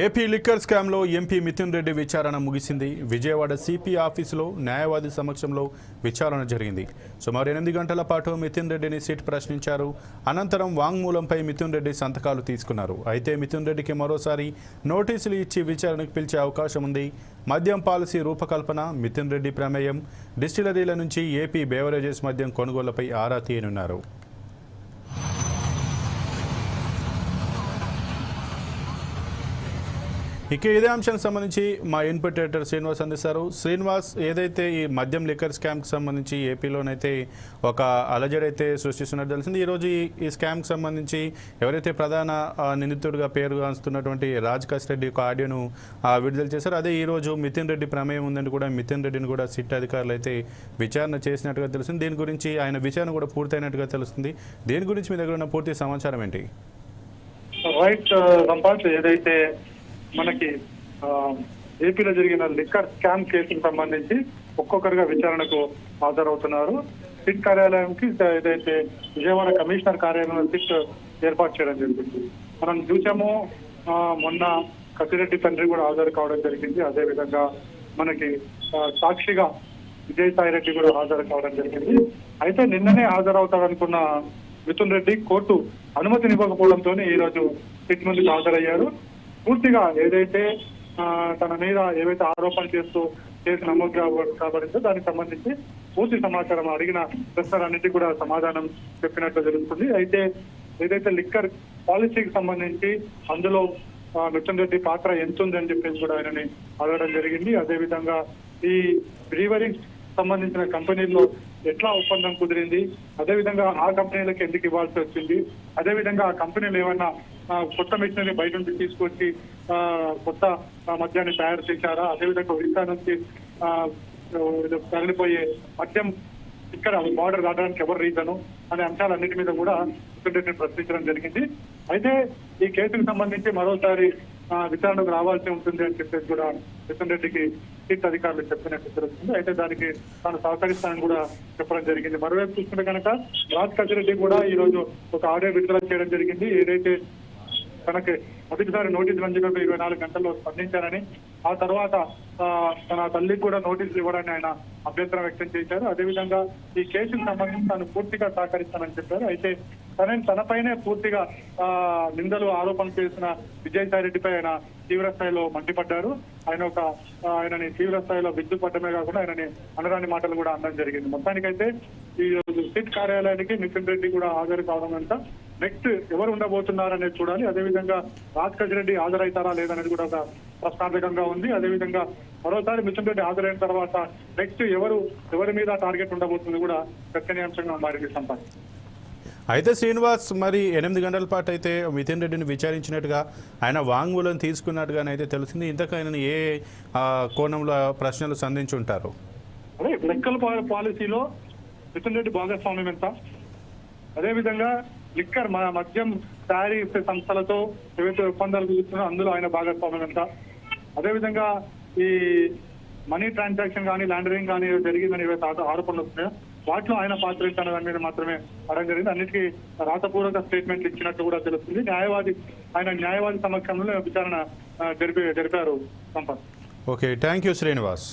AP liquor స్కామ్లో MP Mithun Reddy విచారణ ముగిసింది. విజయవాడ సిపి ఆఫీసులో న్యాయవాది సమక్షంలో విచారణ జరిగింది. సుమారు ఎనిమిది గంటల పాటు మిథున్ రెడ్డిని సిట్ ప్రశ్నించారు. అనంతరం వాంగ్మూలంపై మిథున్ రెడ్డి సంతకాలు తీసుకున్నారు. అయితే మిథున్ రెడ్డికి మరోసారి నోటీసులు ఇచ్చి విచారణకు పిలిచే అవకాశం ఉంది. మద్యం పాలసీ రూపకల్పన మిథున్ రెడ్డి ప్రమేయం డిస్టిలరీల నుంచి ఏపీ బేవరేజెస్ మద్యం కొనుగోళ్ళపై ఆరా తీయనున్నారు. ఇక ఇదే అంశానికి సంబంధించి మా ఇన్పుట్ ఎడిటర్ శ్రీనివాస్ అందిస్తారు. శ్రీనివాస్ ఏదైతే ఈ మద్యం లిక్కర్ స్కామ్కి సంబంధించి ఏపీలోనైతే ఒక అలజడైతే అయితే సృష్టిస్తున్నట్టు తెలిసింది ఈరోజు ఈ స్కామ్కి సంబంధించి ఎవరైతే ప్రధాన నిందితుడిగా పేరుగాంచుతున్నటువంటి రాజ్ కస్ రెడ్డి యొక్క ఆడియోను విడుదల చేశారు. అదే ఈరోజు మితిన్ రెడ్డి ప్రమేయం ఉందని కూడా మితిన్ రెడ్డిని కూడా సిట్ అధికారులు అయితే విచారణ చేసినట్టుగా తెలిసింది. దీని గురించి ఆయన విచారణ కూడా పూర్తయినట్టుగా తెలుస్తుంది. దీని గురించి మీ దగ్గర ఉన్న పూర్తి సమాచారం ఏంటి? రైట్ సంపాద్ ఏదైతే మనకి ఏపీలో జరిగిన లిక్కర్ స్కామ్ కేసుకు సంబంధించి ఒక్కొక్కరుగా విచారణకు హాజరవుతున్నారు. సిట్ కార్యాలయంకి ఏదైతే విజయవాడ కమిషనర్ కార్యాలయంలో సిట్ ఏర్పాటు చేయడం జరిగింది. మనం చూసాము మొన్న కసిరెడ్డి తండ్రి కూడా హాజరు కావడం జరిగింది. అదే విధంగా మనకి సాక్షిగా విజయసాయి రెడ్డి కూడా హాజరు కావడం జరిగింది. అయితే నిన్ననే హాజరవుతాడనుకున్న మిథున్ రెడ్డి కోర్టు అనుమతినివ్వకపోవడంతో ఈ రోజు సిట్ ముందుకు హాజరయ్యారు. పూర్తిగా ఏదైతే తన మీద ఏవైతే ఆరోపణలు చేస్తూ కేసు నమోదు కాబడిందో దానికి సంబంధించి పూర్తి సమాచారం అడిగిన ప్రశ్నలన్నిటి కూడా సమాధానం చెప్పినట్లు తెలుస్తుంది అయితే ఏదైతే లిక్కర్ పాలసీకి సంబంధించి అందులో ఆ, మిథున్ రెడ్డి పాత్ర ఎంత ఉందని చెప్పేసి కూడా ఆయనని అడగడం జరిగింది. అదేవిధంగా ఈ బ్రీవరింగ్ సంబంధించిన కంపెనీల్లో ఎట్లా ఒప్పందం కుదిరింది అదేవిధంగా ఆ కంపెనీలకు ఎందుకు ఇవ్వాల్సి వచ్చింది అదేవిధంగా ఆ కంపెనీలు ఏమన్నా కొత్త మెషినరీ బయట నుంచి తీసుకొచ్చి ఆ, కొత్త ఆ, మద్యాన్ని తయారు చేశారా? అదే విధంగా ఒరిస్సా నుంచి ఆ, తరలిపోయే మద్యం ఇక్కడ బార్డర్ దాటడానికి ఎవరు రీజను అనే అంశాలన్నిటి మీద కూడా మిథున్ రెడ్డిని ప్రశ్నించడం జరిగింది. అయితే ఈ కేసుకు సంబంధించి మరోసారి విచారణకు రావాల్సి ఉంటుంది అని చెప్పేసి కూడా కిషన్ రెడ్డికి సీట్ అధికారులు చెప్పినట్టు తెలుస్తుంది. అయితే దానికి తాను సహకరిస్తానని కూడా చెప్పడం జరిగింది. మరోవైపు చూసుకుంటే కనుక రాజ్ కజిరెడ్డి కూడా ఈ రోజు ఒక ఆడియో విడుదల చేయడం జరిగింది. ఏదైతే తనకి మొదటిసారి నోటీసులు అందినట్టు ఇరవై నాలుగు గంటల్లో స్పందించారని ఆ తర్వాత తన తల్లికి కూడా నోటీసులు ఇవ్వడాన్ని ఆయన అభ్యంతరం వ్యక్తం చేశారు. అదేవిధంగా ఈ కేసుకు సంబంధించి తాను పూర్తిగా సహకరిస్తానని చెప్పారు. అయితే తన తనపైనే పూర్తిగా ఆ, నిందలు ఆరోపణలు చేసిన విజయసాయి రెడ్డిపై ఆయన తీవ్ర స్థాయిలో మండిపడ్డారు. ఆయన ఒక ఆయనని తీవ్ర స్థాయిలో విద్యుత్ పడ్డమే కాకుండా ఆయనని అనరాని మాటలు కూడా అనడం జరిగింది. మొత్తానికైతే ఈ రోజు సిట్ కార్యాలయానికి నితిన్ రెడ్డి కూడా హాజరు కావడం అంతా నెక్స్ట్ ఎవరు ఉండబోతున్నారు అనేది చూడాలి. అదేవిధంగా రాజ్ రెడ్డి హాజరవుతారా లేదనేది కూడా ఒక ప్రశ్నార్థకంగా ఉంది. అదేవిధంగా మరోసారి మిథున్ రెడ్డి హాజరైన తర్వాత నెక్స్ట్ ఎవరు ఎవరి మీద టార్గెట్ ఉండబోతుంది కూడా చర్చనీయాంశంగా మారింది సంపత్ అయితే శ్రీనివాస్ మరి ఎనిమిది గంటల పాటు అయితే మితిన్ రెడ్డిని విచారించినట్టుగా ఆయన వాంగ్మూలం తీసుకున్నట్టుగానైతే తెలిసింది ఇంతకు ఆయన ఏ కోణంలో ప్రశ్నలు సంధించుంటారు? అదే లెక్కల పాలసీలో మిథున్ రెడ్డి భాగస్వామ్యం ఎంత? అదేవిధంగా లిక్కర్ మా మద్యం తయారీ చేసే సంస్థలతో ఏవైతే ఒప్పందాలు కుదురుతున్నారో అందులో ఆయన భాగస్వామ్యం ఎంత అదేవిధంగా ఈ మనీ ట్రాన్సాక్షన్ కానీ లాండరింగ్ కానీ జరిగిందని ఏవైతే ఆరోపణలు వస్తున్నాయో వాటిలో ఆయన పాత్ర దాని మీద మాత్రమే అడగడం జరిగింది. అన్నిటికీ రాతపూర్వక స్టేట్మెంట్లు ఇచ్చినట్టు కూడా తెలుస్తుంది. న్యాయవాది ఆయన న్యాయవాది సమక్షంలో విచారణ జరిపి జరిపారు Sampath. Okay thank you Srinivas.